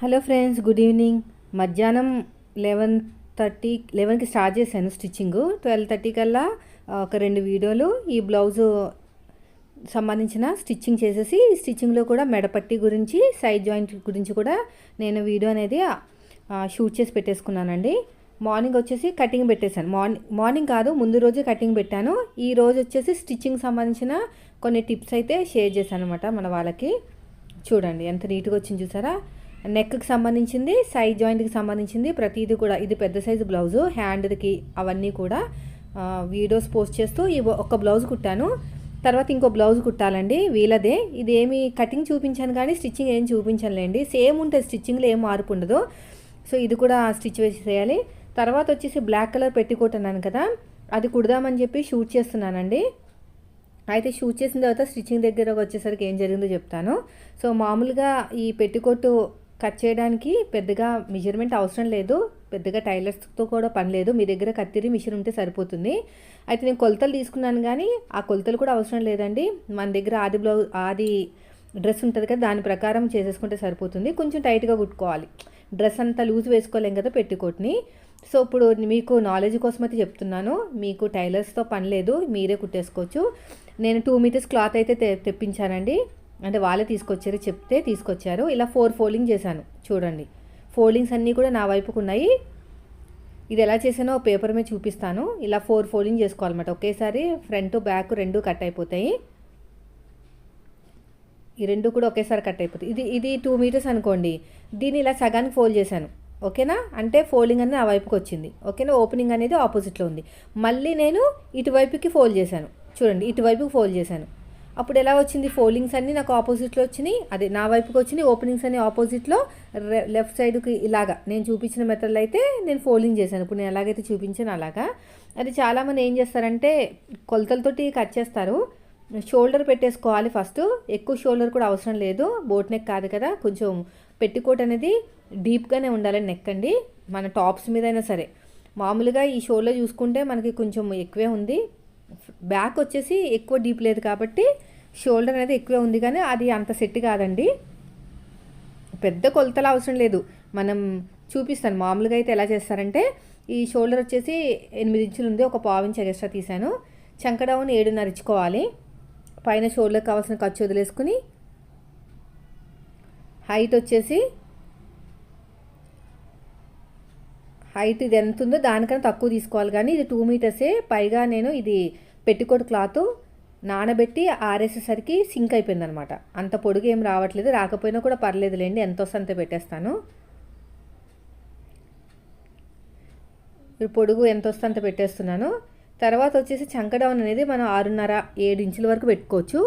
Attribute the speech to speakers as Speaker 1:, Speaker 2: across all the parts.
Speaker 1: Hello friends good evening. మధ్యాహ్నం eleven thirty లెవెన్కి start చేశాను స్టిచ్చింగ్. ట్వెల్వ్ థర్టీ కల్లా ఒక రెండు వీడియోలు ఈ బ్లౌజు సంబంధించిన స్టిచ్చింగ్ చేసేసి స్టిచ్చింగ్లో కూడా మెడపట్టి గురించి సైడ్ జాయింట్ గురించి కూడా నేను వీడియో అనేది షూట్ చేసి పెట్టేసుకున్నానండి. మార్నింగ్ వచ్చేసి కటింగ్ పెట్టేశాను. మార్నింగ్ మార్నింగ్ కాదు ముందు రోజే కటింగ్ పెట్టాను. ఈ రోజు వచ్చేసి స్టిచ్చింగ్ సంబంధించిన కొన్ని టిప్స్ అయితే షేర్ చేశాను అనమాట మన వాళ్ళకి. చూడండి ఎంత నీట్గా వచ్చింది చూసారా? నెక్కి సంబంధించింది సైడ్ జాయింట్కి సంబంధించింది ప్రతిదీ కూడా ఇది పెద్ద సైజు బ్లౌజు హ్యాండ్కి అవన్నీ కూడా వీడియోస్ పోస్ట్ చేస్తూ ఈ ఒక్క బ్లౌజ్ కుట్టాను. తర్వాత ఇంకో బ్లౌజ్ కుట్టాలండి వీలదే ఇది ఏమి కటింగ్ చూపించాను కానీ స్టిచ్చింగ్ ఏం చూపించనులేండి. సేమ్ ఉంటుంది స్టిచ్చింగ్లో ఏం మార్పు ఉండదు. సో ఇది కూడా స్టిచ్ వేసేయాలి తర్వాత వచ్చేసి బ్లాక్ కలర్ పెట్టికోట్ అన్నాను కదా అది కుడదామని చెప్పి షూట్ చేస్తున్నానండి. అయితే షూట్ చేసిన తర్వాత స్టిచ్చింగ్ దగ్గర వచ్చేసరికి ఏం జరిగిందో చెప్తాను. సో మామూలుగా ఈ పెట్టికోటు కట్ చేయడానికి పెద్దగా మెజర్మెంట్ అవసరం లేదు. పెద్దగా టైలర్స్తో కూడా పని లేదు. మీ దగ్గర కత్తిరి మిషన్ ఉంటే సరిపోతుంది. అయితే నేను కొలతలు తీసుకున్నాను కానీ ఆ కొలతలు కూడా అవసరం లేదండి. మన దగ్గర ఆది బ్లౌజ్ ఆది డ్రెస్ ఉంటుంది కదా దాని ప్రకారం చేసేసుకుంటే సరిపోతుంది. కొంచెం టైట్గా కుట్టుకోవాలి. డ్రెస్ అంతా లూజ్ వేసుకోలేం కదా పెట్టికోట్ని. సో ఇప్పుడు మీకు నాలెడ్జ్ కోసం అయితే చెప్తున్నాను. మీకు టైలర్స్తో పని లేదు మీరే కుట్టేసుకోవచ్చు. నేను టూ మీటర్స్ క్లాత్ అయితే తె తెప్పించానండి. అంటే వాళ్ళే తీసుకొచ్చారు చెప్తే తీసుకొచ్చారు. ఇలా ఫోర్ ఫోల్డింగ్ చేశాను. చూడండి. ఫోల్డింగ్స్ అన్నీ కూడా నా వైపుకు ఉన్నాయి. ఇది ఎలా చేసానో పేపర్ మీద చూపిస్తాను. ఇలా ఫోర్ ఫోల్డింగ్ చేసుకోవాలన్నమాట. ఒకేసారి ఫ్రంట్ బ్యాక్ రెండు కట్ అయిపోతాయి. ఈ రెండు కూడా ఒకేసారి కట్ అయిపోతాయి. ఇది ఇది టూ మీటర్స్ అనుకోండి. దీన్ని ఇలా సగానికి ఫోల్డ్ చేశాను. ఓకేనా? అంటే ఫోల్డింగ్ అనేది ఆ వైపుకి వచ్చింది. ఓకేనా? ఓపెనింగ్ అనేది ఆపోజిట్లో ఉంది. మళ్ళీ నేను ఇటువైపుకి ఫోల్డ్ చేశాను. చూడండి ఇటువైపుకి ఫోల్డ్ చేశాను. అప్పుడు ఎలా వచ్చింది? ఫోల్డింగ్స్ అన్నీ నాకు ఆపోజిట్లో వచ్చినాయి. అదే నా వైపుకి వచ్చినాయి ఓపెనింగ్స్ అన్ని ఆపోజిట్లో. లెఫ్ట్ సైడ్కి ఇలాగా. నేను చూపించిన మెథడ్లో అయితే నేను ఫోల్డింగ్ చేశాను. ఇప్పుడు నేను ఎలాగైతే చూపించాను అలాగా. అది చాలామంది ఏం చేస్తారంటే కొలతలతోటి కట్ చేస్తారు. షోల్డర్ పెట్టేసుకోవాలి ఫస్ట్. ఎక్కువ షోల్డర్ కూడా అవసరం లేదు. బోట్ నెక్ కాదు కదా. కొంచెం పెట్టికోట్ అనేది డీప్గానే ఉండాలి నెక్ అండి. మన టాప్స్ మీద అయినా సరే. మామూలుగా ఈ షోల్డర్ చూసుకుంటే మనకి కొంచెం ఎక్కువే ఉంది. బ్యాక్ వచ్చేసి ఎక్కువ డీప్ లేదు కాబట్టి షోల్డర్ అనేది ఎక్కువే ఉంది కానీ అది అంత సెట్ కాదండి. పెద్ద కొలతలు అవసరం లేదు. మనం చూపిస్తాను. మామూలుగా అయితే ఎలా చేస్తారంటే ఈ షోల్డర్ వచ్చేసి ఎనిమిది ఇంచులు ఉంది. ఒక పావు ఇంచ్ ఎక్స్ట్రా తీసాను చంకడౌన్ ఏడున్నర ఇచ్చుకోవాలి. పైన షోల్డర్కి కావాల్సిన ఖర్చు వదిలేసుకుని హైట్ వచ్చేసి హైట్ ఇది ఎంత ఉందో దానికన్నా తక్కువ తీసుకోవాలి. కానీ ఇది టూ మీటర్సే పైగా నేను ఇది పెట్టికోట్ క్లాత్. నానబెట్టి ఆరేసేసరికి సింక్ అయిపోయిందనమాట. అంత పొడుగు ఏం రావట్లేదు. రాకపోయినా కూడా పర్లేదులేండి. ఎంత వస్తే అంత పెట్టేస్తాను పొడుగు ఎంత వస్తే అంత పెట్టేస్తున్నాను. తర్వాత వచ్చేసి చంకడౌన్ అనేది మనం ఆరున్నర ఏడు ఇంచుల వరకు పెట్టుకోవచ్చు.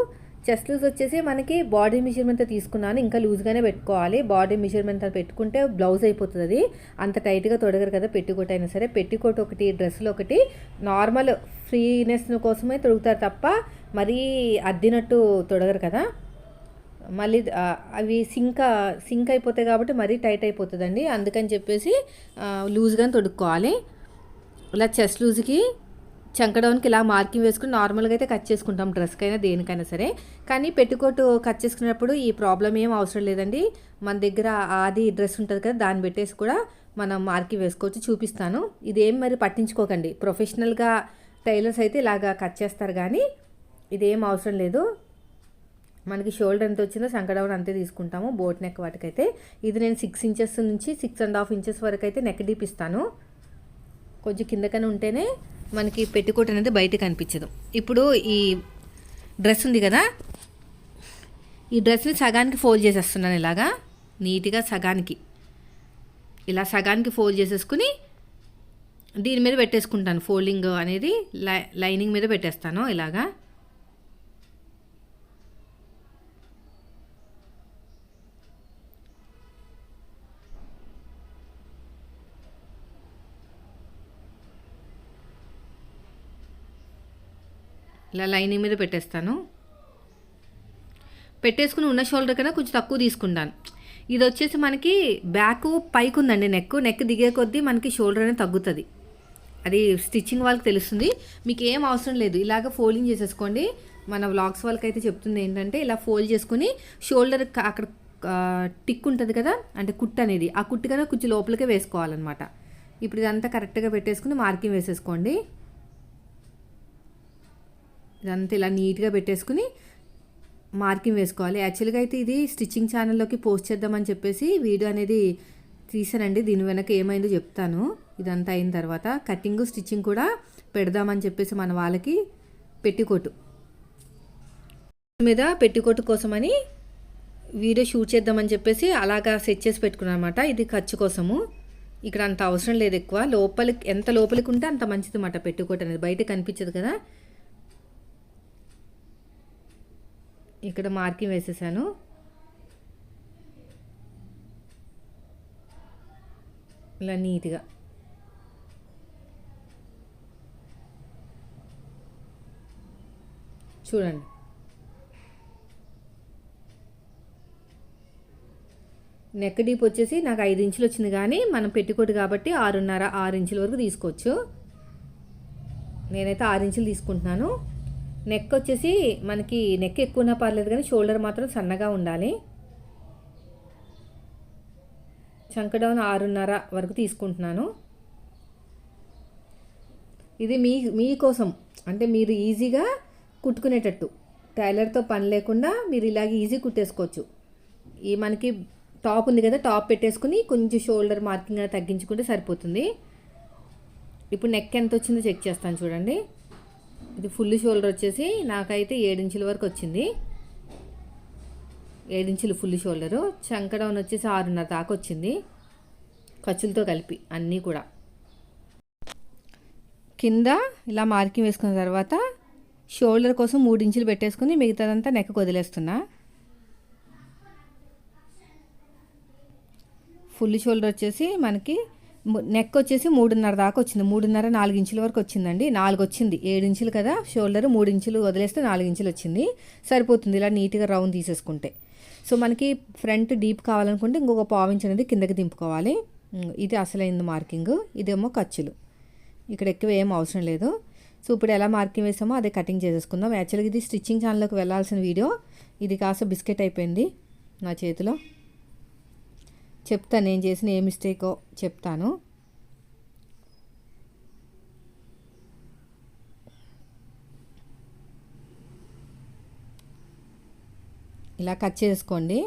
Speaker 1: చెస్ట్ లూజ్ వచ్చేసి మనకి బాడీ మెజర్మెంట్ తీసుకున్నాను ఇంకా లూజ్గానే పెట్టుకోవాలి. బాడీ మెజర్మెంట్ పెట్టుకుంటే బ్లౌజ్ అయిపోతుంది. అది అంత టైట్గా తొడగరు కదా పెట్టికోట్ అయినా సరే. పెట్టికోట్ ఒకటి డ్రెస్సులు ఒకటి. నార్మల్ ఫ్రీనెస్ కోసమే తొడుగుతారు తప్ప మరీ అద్దినట్టు తొడగరు కదా. మళ్ళీ అవి సింక్ సింక్ అయిపోతాయి కాబట్టి మరీ టైట్ అయిపోతుందండి. అందుకని చెప్పేసి లూజ్గానే తొడుక్కోవాలి. ఇలా చెస్ట్ లూజ్కి చంకడౌన్కి ఇలా మార్కింగ్ వేసుకుని నార్మల్గా అయితే కట్ చేసుకుంటాం డ్రెస్కైనా దేనికైనా సరే. కానీ పెట్టుకోటు కట్ చేసుకునేటప్పుడు ఈ ప్రాబ్లం ఏం అవసరం లేదండి. మన దగ్గర ఆది డ్రెస్ ఉంటుంది కదా దాన్ని పెట్టేసి కూడా మనం మార్కింగ్ వేసుకోవచ్చు చూపిస్తాను. ఇదేం మరి పట్టించుకోకండి. ప్రొఫెషనల్గా టైలర్స్ అయితే ఇలాగా కట్ చేస్తారు కానీ ఇదేం అవసరం లేదు. మనకి షోల్డర్ ఎంత వచ్చిందో సంకడౌన్ అంతే తీసుకుంటాము బోట్ నెక్ వాటికైతే. ఇది నేను సిక్స్ ఇంచెస్ నుంచి సిక్స్ అండ్ హాఫ్ ఇంచెస్ వరకు అయితే నెక్ డీప్ ఇస్తాను. కొంచెం కిందకనే ఉంటేనే మనకి పెట్టికోట్ అనేది బయట కనిపించదు ఇప్పుడు ఈ డ్రెస్ ఉంది కదా? ఈ డ్రెస్ని సగానికి ఫోల్డ్ చేసేస్తున్నాను ఇలాగా. నీట్గా సగానికి. ఇలా సగానికి ఫోల్డ్ చేసేసుకుని దీని మీద పెట్టేసుకుంటాను. ఫోల్డింగ్ అనేది లై లైనింగ్ మీద పెట్టేస్తాను ఇలాగా. ఇలా లైనింగ్ మీద పెట్టేస్తాను. పెట్టేసుకుని ఉన్న షోల్డర్ కన్నా కొంచెం తక్కువ తీసుకుంటాను. ఇది వచ్చేసి మనకి బ్యాక్ పైకి ఉందండి నెక్. నెక్ దిగే కొద్దీ మనకి షోల్డర్ అనేది తగ్గుతుంది. అది స్టిచ్చింగ్ వాళ్ళకి తెలుస్తుంది. మీకు ఏం అవసరం లేదు. ఇలాగ ఫోల్డింగ్ చేసేసుకోండి. మన వ్లాగ్స్ వాళ్ళకి అయితే చెప్తుంది ఏంటంటే ఇలా ఫోల్డ్ చేసుకుని షోల్డర్ అక్కడ టిక్ ఉంటుంది కదా? అంటే కుట్టు అనేది. ఆ కుట్టు కన్నా కొంచెం లోపలికే వేసుకోవాలన్నమాట. ఇప్పుడు ఇదంతా కరెక్ట్గా పెట్టేసుకుని మార్కింగ్ వేసేసుకోండి. ఇదంతా ఇలా నీట్గా పెట్టేసుకుని మార్కింగ్ వేసుకోవాలి. యాక్చువల్గా అయితే ఇది స్టిచ్చింగ్ ఛానల్లోకి పోస్ట్ చేద్దామని చెప్పేసి వీడియో అనేది తీసానండి. దీని వెనక ఏమైందో చెప్తాను. ఇదంతా అయిన తర్వాత కటింగ్ స్టిచ్చింగ్ కూడా పెడదామని చెప్పేసి మన వాళ్ళకి పెట్టికోటు. మీద పెట్టికోటు కోసమని వీడియో షూట్ చేద్దామని చెప్పేసి అలాగా సెట్ చేసి పెట్టుకున్నాను అనమాట ఇది ఖర్చు కోసము. ఇక్కడ అంత అవసరం లేదు ఎక్కువ. లోపలికి ఎంత లోపలికి ఉంటే అంత మంచిది అనమాట పెట్టుకోట అనేది. బయట కనిపించదు కదా. ఇక్కడ మార్కింగ్ వేసేసాను. ఇలా నీట్గా. చూడండి. నెక్ డీప్ వచ్చేసి నాకు ఐదు ఇంచులు వచ్చింది కానీ మనం పెట్టుకోటు కాబట్టి ఆరున్నర ఆరు ఇంచుల వరకు తీసుకోవచ్చు. నేనైతే ఆరు ఇంచులు తీసుకుంటున్నాను. నెక్ వచ్చేసి మనకి నెక్ ఎక్కువ ఉన్నా పర్లేదు కానీ షోల్డర్ మాత్రం సన్నగా ఉండాలి. చంక డౌన్ ఆరున్నర వరకు తీసుకుంటున్నాను. ఇది మీ మీకోసం అంటే మీరు ఈజీగా కుట్టుకునేటట్టు. టైలర్తో పని లేకుండా మీరు ఇలాగ ఈజీ కుట్టేసుకోవచ్చు. ఈ మనకి టాప్ ఉంది కదా టాప్ పెట్టేసుకుని కొంచెం షోల్డర్ మార్కింగ్ తగ్గించుకుంటే సరిపోతుంది. ఇప్పుడు నెక్ ఎంత వచ్చిందో చెక్ చేస్తాను చూడండి. ఇది ఫుల్ షోల్డర్ వచ్చేసి నాకైతే ఏడించుల వరకు వచ్చింది. ఏడించులు ఫుల్ షోల్డరు. చంక డౌన్ వచ్చేసి ఆరున్నర దాకా వచ్చింది. ఖర్చులతో కలిపి అన్నీ కూడా. కింద ఇలా మార్కింగ్ వేసుకున్న తర్వాత షోల్డర్ కోసం మూడు ఇంచులు పెట్టేసుకుని మిగతాదంతా నెక్క వదిలేస్తున్నా. ఫుల్ షోల్డర్ వచ్చేసి మనకి నెక్ వచ్చేసి మూడున్నర దాకా వచ్చింది. మూడున్నర నాలుగు ఇంచుల వరకు వచ్చిందండి. నాలుగు వచ్చింది. ఏడు ఇంచులు కదా? షోల్డర్ మూడు ఇంచులు వదిలేస్తే నాలుగు ఇంచులు వచ్చింది. సరిపోతుంది. ఇలా నీట్గా రౌండ్ తీసేసుకుంటే. సో మనకి ఫ్రంట్ డీప్ కావాలనుకుంటే ఇంకొక పావు ఇంచ్ అనేది కిందకి దింపుకోవాలి. ఇది అసలైంది మార్కింగ్. ఇదేమో ఖర్చులు. ఇక్కడ ఎక్కువ ఏం అవసరం లేదు. సో ఇప్పుడు ఎలా మార్కింగ్ వేసామో అదే కటింగ్ చేసేసుకుందాం. యాక్చువల్గా ఇది స్టిచ్చింగ్ ఛానల్లోకి వెళ్ళాల్సిన వీడియో. ఇది కాస్త బిస్కెట్ అయిపోయింది నా చేతిలో. చెప్తాను నేను చేసిన ఏ మిస్టేకో చెప్తాను. ఇలా కట్ చేసుకోండి.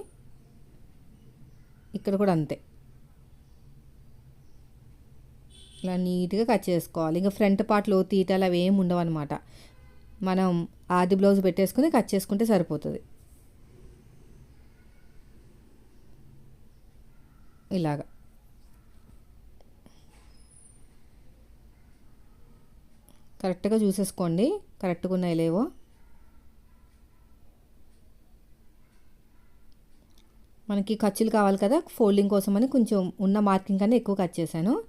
Speaker 1: ఇక్కడ కూడా అంతే. ఇలా నీట్గా కట్ చేసుకోవాలి. ఇంకా ఫ్రంట్ పార్ట్లో తీటాలు అవి ఏమి ఉండవు అనమాట మనం ఆది బ్లౌజ్ పెట్టేసుకుని కట్ చేసుకుంటే సరిపోతుంది. ఇలాగా. కరెక్ట్గా చూసేసుకోండి. కరెక్ట్గా ఉన్నాయి లేవో. మనకి ఖర్చులు కావాలి కదా ఫోల్డింగ్ కోసం అని కొంచెం ఉన్న మార్కింగ్ కన్నా ఎక్కువ కట్ చేశాను.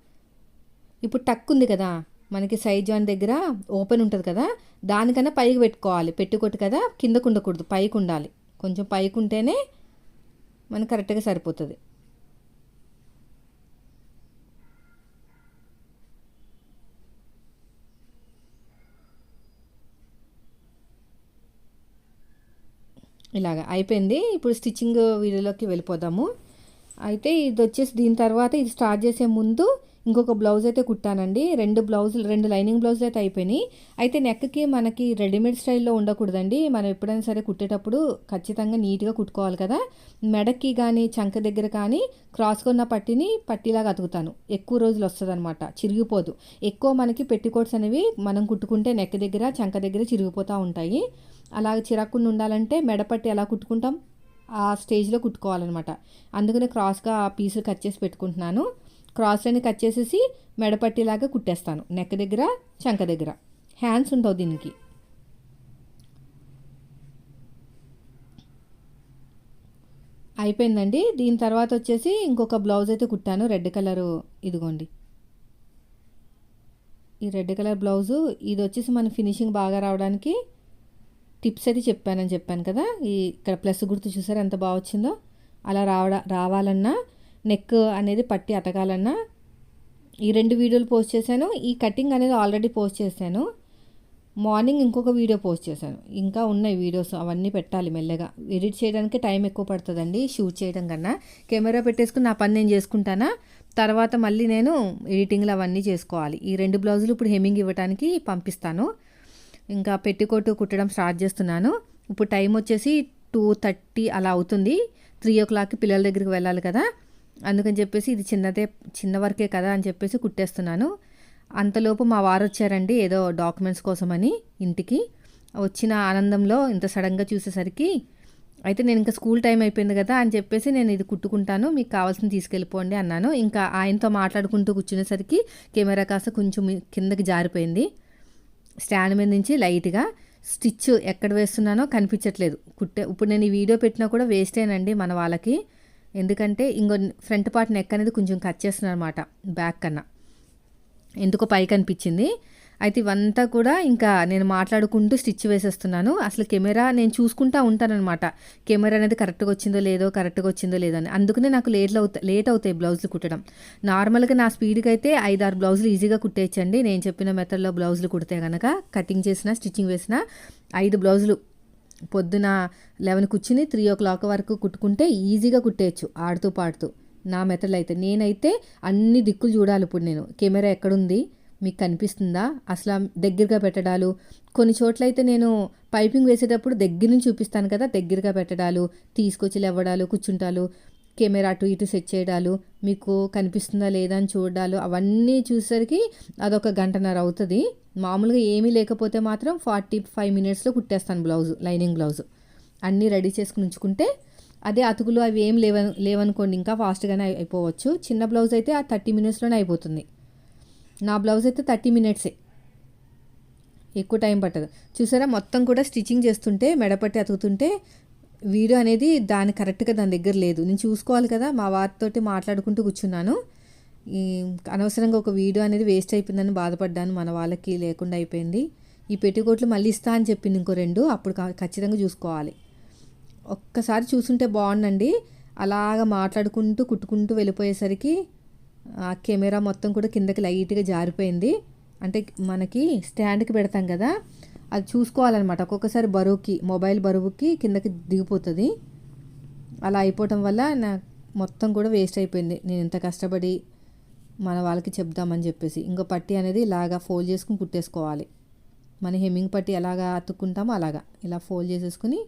Speaker 1: ఇప్పుడు టక్ ఉంది కదా మనకి సైడ్ జాయింట్ దగ్గర ఓపెన్ ఉంటుంది కదా దానికన్నా పైకి పెట్టుకోవాలి. పెట్టుకోట్టు కదా కిందకు ఉండకూడదు పైకి ఉండాలి కొంచెం పైకి ఉంటేనే మనకి కరెక్ట్గా సరిపోతుంది. ఇలాగ అయిపోయింది. ఇప్పుడు స్టిచ్చింగ్ వీడియోలోకి వెళ్ళిపోదాము. అయితే ఇది వచ్చేసి దీని తర్వాత ఇది స్టార్ట్ చేసే ముందు ఇంకొక బ్లౌజ్ అయితే కుట్టానండి. రెండు బ్లౌజులు రెండు లైనింగ్ బ్లౌజులు అయితే అయిపోయినాయి. అయితే నెక్కి మనకి రెడీమేడ్ స్టైల్లో ఉండకూడదండి. మనం ఎప్పుడైనా సరే కుట్టేటప్పుడు ఖచ్చితంగా నీట్గా కుట్టుకోవాలి కదా. మెడకి కానీ చంక దగ్గర కానీ క్రాస్గా ఉన్న పట్టిని పట్టిలాగా అతుకుతాను. ఎక్కువ రోజులు వస్తుంది అనమాట చిరిగిపోదు. ఎక్కువ మనకి పెట్టికోట్స్ అనేవి మనం కుట్టుకుంటే నెక్ దగ్గర చంక దగ్గర చిరిగిపోతూ ఉంటాయి. అలా చిరాకుండా ఉండాలంటే మెడపట్టి ఎలా కుట్టుకుంటాం? ఆ స్టేజ్లో కుట్టుకోవాలన్నమాట. అందుకనే క్రాస్గా ఆ పీసులు కట్ చేసి పెట్టుకుంటున్నాను. క్రాస్లని కట్ చేసేసి మెడపట్టిలాగా కుట్టేస్తాను. నెక్ దగ్గర చంక దగ్గర. హ్యాండ్స్ ఉండవు దీనికి. అయిపోయిందండి. దీని తర్వాత వచ్చేసి ఇంకొక బ్లౌజ్ అయితే కుట్టాను. రెడ్ కలరు ఇదిగోండి. ఈ రెడ్ కలర్ బ్లౌజు ఇది వచ్చేసి మన ఫినిషింగ్ బాగా రావడానికి టిప్స్ అయితే చెప్పానని చెప్పాను కదా. ఈ ఇక్కడ ప్లస్ గుర్తు చూసారు ఎంత బాగా వచ్చిందో? అలా రావడ రావాలన్నా నెక్ అనేది పట్టి అతకాలన్నా ఈ రెండు వీడియోలు పోస్ట్ చేశాను. ఈ కటింగ్ అనేది ఆల్రెడీ పోస్ట్ చేశాను. మార్నింగ్ ఇంకొక వీడియో పోస్ట్ చేశాను. ఇంకా ఉన్నాయి వీడియోస్ అవన్నీ పెట్టాలి మెల్లగా. ఎడిట్ చేయడానికి టైం ఎక్కువ పడుతుందండి షూట్ చేయడం కన్నా. కెమెరా పెట్టేసుకుని నా పని నేను చేసుకుంటానా? తర్వాత మళ్ళీ నేను ఎడిటింగ్లు అవన్నీ చేసుకోవాలి. ఈ రెండు బ్లౌజులు ఇప్పుడు హెమ్మింగ్ ఇవ్వడానికి పంపిస్తాను. ఇంకా పెట్టికోటు కుట్టడం స్టార్ట్ చేస్తున్నాను. ఇప్పుడు టైం వచ్చేసి టూ థర్టీ అలా అవుతుంది. త్రీ ఓ క్లాక్కి పిల్లల దగ్గరికి వెళ్ళాలి కదా. అందుకని చెప్పేసి ఇది చిన్నదే చిన్న వరకే కదా అని చెప్పేసి కుట్టేస్తున్నాను. అంతలోపు మా వారు వచ్చారండి ఏదో డాక్యుమెంట్స్ కోసమని ఇంటికి. వచ్చిన ఆనందంలో ఇంత సడన్గా చూసేసరికి అయితే నేను ఇంకా స్కూల్ టైం అయిపోయింది కదా అని చెప్పేసి నేను ఇది కుట్టుకుంటాను మీకు కావాల్సింది తీసుకెళ్ళిపోండి అన్నాను. ఇంకా ఆయనతో మాట్లాడుకుంటూ కూర్చునేసరికి కెమెరా కాస్త కొంచెం కిందకి జారిపోయింది. స్టాండ్ మీద నుంచి లైట్గా స్టిచ్ ఎక్కడ వేస్తున్నానో కనిపించట్లేదు. కుట్టే ఇప్పుడు నేను ఈ వీడియో పెట్టినా కూడా వేస్టేనండి మన వాళ్ళకి. ఎందుకంటే ఇంకో ఫ్రంట్ పార్ట్ నెక్ అనేది కొంచెం కట్ చేస్తున్నాను అనమాట బ్యాక్ కన్నా. ఎందుకో పైకి అనిపించింది. అయితే ఇవంతా కూడా ఇంకా నేను మాట్లాడుకుంటూ స్టిచ్ వేసేస్తున్నాను. అసలు కెమెరా నేను చూసుకుంటా ఉంటానన్నమాట. కెమెరా అనేది కరెక్ట్గా వచ్చిందో లేదో కరెక్ట్గా వచ్చిందో లేదో అని. అందుకనే నాకు లేట్ అవుతాయి లేట్ అవుతాయి బ్లౌజులు కుట్టడం. నార్మల్గా నా స్పీడ్కి అయితే ఐదు ఆరు బ్లౌజులు ఈజీగా కుట్టేయచ్చండి. నేను చెప్పిన మెథడ్లో బ్లౌజులు కుడితే కనుక కటింగ్ చేసిన స్టిచ్చింగ్ వేసిన ఐదు బ్లౌజులు పొద్దున లెవెన్ కూర్చుని త్రీ ఓ క్లాక్ వరకు కుట్టుకుంటే ఈజీగా కుట్టేయచ్చు ఆడుతూ పాడుతూ. నా మెథడ్లో అయితే నేనైతే అన్ని దిక్కులు చూడాలి ఇప్పుడు నేను. కెమెరా ఎక్కడుంది? మీకు కనిపిస్తుందా? అసలు దగ్గరగా పెట్టడాలు. కొన్ని చోట్ల అయితే నేను పైపింగ్ వేసేటప్పుడు దగ్గర నుంచి చూపిస్తాను కదా దగ్గరగా పెట్టడాలు తీసుకొచ్చి లేవడాలు కూర్చుంటాలు కెమెరా అటు ఇటు సెట్ చేయడాలు మీకు కనిపిస్తుందా లేదా అని చూడాలు అవన్నీ చూసేసరికి అదొక గంటన్నర అవుతుంది. మామూలుగా ఏమీ లేకపోతే మాత్రం ఫార్టీ ఫైవ్ మినిట్స్లో కుట్టేస్తాను బ్లౌజ్ లైనింగ్ బ్లౌజ్. అన్నీ రెడీ చేసుకుని ఉంచుకుంటే అదే అతుకులు అవి ఏం లేవ లేవనుకోండి ఇంకా ఫాస్ట్గానే అయిపోవచ్చు. చిన్న బ్లౌజ్ అయితే ఆ థర్టీ మినిట్స్లోనే అయిపోతుంది. నా బ్లౌజ్ అయితే థర్టీ మినిట్సే. ఎక్కువ టైం పట్టదు. చూసారా? మొత్తం కూడా స్టిచ్చింగ్ చేస్తుంటే మెడపట్టి అతుకుతుంటే వీడియో అనేది దాని కరెక్ట్గా దాని దగ్గర లేదు. నేను చూసుకోవాలి కదా మా వారితోటి మాట్లాడుకుంటూ కూర్చున్నాను. ఈ అనవసరంగా ఒక వీడియో అనేది వేస్ట్ అయిపోయిందని బాధపడ్డాను మన వాళ్ళకి లేకుండా అయిపోయింది. ఈ పెట్టికోట్లు మళ్ళీ ఇస్తా అని చెప్పింది ఇంకో రెండు అప్పుడు ఖచ్చితంగా చూసుకోవాలి. ఒక్కసారి చూసుంటే బాగుండండి అలాగ మాట్లాడుకుంటూ కుట్టుకుంటూ వెళ్ళిపోయేసరికి ఆ కెమెరా మొత్తం కూడా కిందకి లైట్గా జారిపోయింది. అంటే మనకి స్టాండ్కి పెడతాం కదా అది చూసుకోవాలన్నమాట. ఒక్కొక్కసారి బరువుకి మొబైల్ బరువుకి కిందకి దిగిపోతుంది. అలా అయిపోవటం వల్ల నా మొత్తం కూడా వేస్ట్ అయిపోయింది. నేను ఎంత కష్టపడి మన వాళ్ళకి చెప్దామని చెప్పేసి. ఇంకో పట్టి అనేది ఇలాగా ఫోల్డ్ చేసుకుని కుట్టేసుకోవాలి. మన హెమ్మింగ్ పట్టి ఎలాగా అతుక్కుంటామో అలాగా. ఇలా ఫోల్డ్ చేసేసుకుని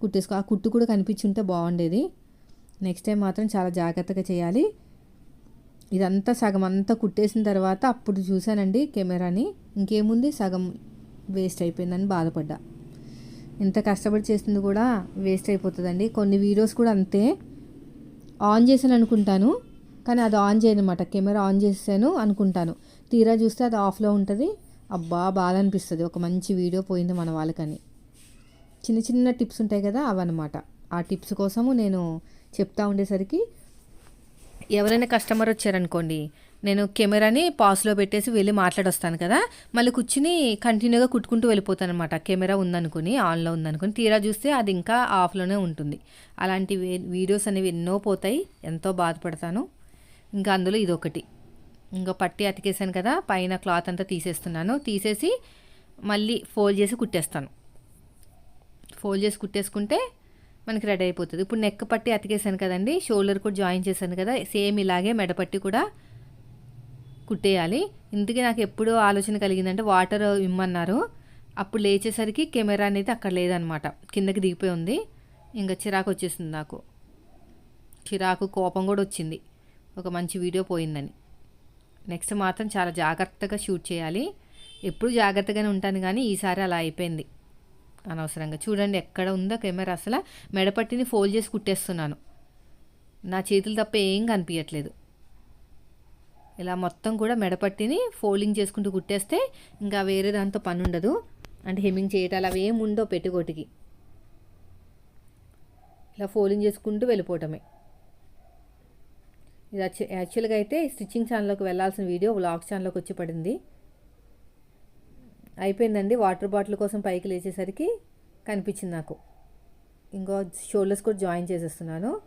Speaker 1: కుట్టేసుకో ఆ కుట్టు కూడా కనిపించుంటే బాగుండేది. నెక్స్ట్ టైం మాత్రం చాలా జాగ్రత్తగా చేయాలి. ఇదంతా సగం అంతా కుట్టేసిన తర్వాత అప్పుడు చూశానండి కెమెరాని. ఇంకేముంది? సగం వేస్ట్ అయిపోయిందని బాధపడ్డా. ఎంత కష్టపడి చేసింది కూడా వేస్ట్ అయిపోతుందండి. కొన్ని వీడియోస్ కూడా అంతే. ఆన్ చేశాను అనుకుంటాను. కానీ అది ఆన్ చేయనమాట. కెమెరా ఆన్ చేసాను అనుకుంటాను. తీరా చూస్తే అది ఆఫ్లో ఉంటుంది. అబ్బా బాధ అనిపిస్తుంది. ఒక మంచి వీడియో పోయింది మన వాళ్ళకని. చిన్న చిన్న టిప్స్ ఉంటాయి కదా అవన్నమాట. ఆ టిప్స్ కోసము నేను చెప్తా ఉండేసరికి ఎవరైనా కస్టమర్ వచ్చారనుకోండి నేను కెమెరాని పాస్లో పెట్టేసి వెళ్ళి మాట్లాడొస్తాను కదా. మళ్ళీ కూర్చుని కంటిన్యూగా కుట్టుకుంటూ వెళ్ళిపోతాను అనమాట కెమెరా ఉందనుకుని ఆన్లో ఉందనుకుని తీరా చూస్తే అది ఇంకా ఆఫ్లోనే ఉంటుంది. అలాంటి వీడియోస్ అనేవి ఎన్నో పోతాయి. ఎంతో బాధపడతాను. ఇంకా అందులో ఇదొకటి. ఇంకా పట్టి అతికేసాను కదా పైన క్లాత్ అంతా తీసేస్తున్నాను. తీసేసి మళ్ళీ ఫోల్డ్ చేసి కుట్టేస్తాను. ఫోల్డ్ చేసి కుట్టేసుకుంటే మనకి రెడీ అయిపోతుంది. ఇప్పుడు నెక్ పట్టి అతికేసాను కదండి. షోల్డర్ కూడా జాయిన్ చేశాను కదా. సేమ్ ఇలాగే మెడపట్టి కూడా కుట్టేయాలి. ఇందుకే నాకు ఎప్పుడు ఆలోచన కలిగిందంటే వాటర్ ఇమ్మన్నారు. అప్పుడు లేచేసరికి కెమెరా అనేది అక్కడ లేదనమాట. కిందకి దిగిపోయి ఉంది. ఇంకా చిరాకు వచ్చేసింది నాకు. చిరాకు కోపం కూడా వచ్చింది. ఒక మంచి వీడియో పోయిందని. నెక్స్ట్ మాత్రం చాలా జాగ్రత్తగా షూట్ చేయాలి. ఎప్పుడు జాగ్రత్తగానే ఉంటాను కానీ ఈసారి అలా అయిపోయింది. అనవసరంగా. చూడండి ఎక్కడ ఉందో కెమెరా అసలు. మెడపట్టిని ఫోల్డ్ చేసి కుట్టేస్తున్నాను. నా చేతులు తప్ప ఏం కనిపించట్లేదు. ఇలా మొత్తం కూడా మెడపట్టిని ఫోల్డింగ్ చేసుకుంటూ కుట్టేస్తే ఇంకా వేరే దాంతో పని ఉండదు. అంటే హెమ్మింగ్ చేయటాలు అవి ఏమి ఉండవు పెట్టుకోటికి. ఇలా ఫోల్డింగ్ చేసుకుంటూ వెళ్ళిపోవటమే. ఇది యాక్చువల్గా అయితే స్టిచ్చింగ్ ఛానల్లోకి వెళ్ళాల్సిన వీడియో వ్లాగ్ ఛానల్లోకి వచ్చి పడింది. అయిపోయిందండి. వాటర్ బాటిల్ కోసం పైకి లేచేసరికి కనిపించింది నాకు. ఇంకో షోల్డర్స్ కూడా జాయిన్ చేసేస్తున్నాను.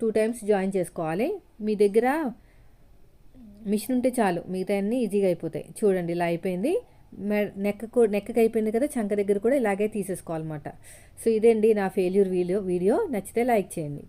Speaker 1: టూ టైమ్స్ జాయిన్ చేసుకోవాలి. మీ దగ్గర మిషన్ ఉంటే చాలు. మిగతా అన్నీ ఈజీగా అయిపోతాయి. చూడండి ఇలా అయిపోయింది. నెక్క నెక్కకి అయిపోయింది కదా చంక దగ్గర కూడా ఇలాగే తీసేసుకోవాలన్నమాట. సో ఇదండి నా ఫెయిల్యూర్ వీడియో. వీడియో నచ్చితే లైక్ చేయండి.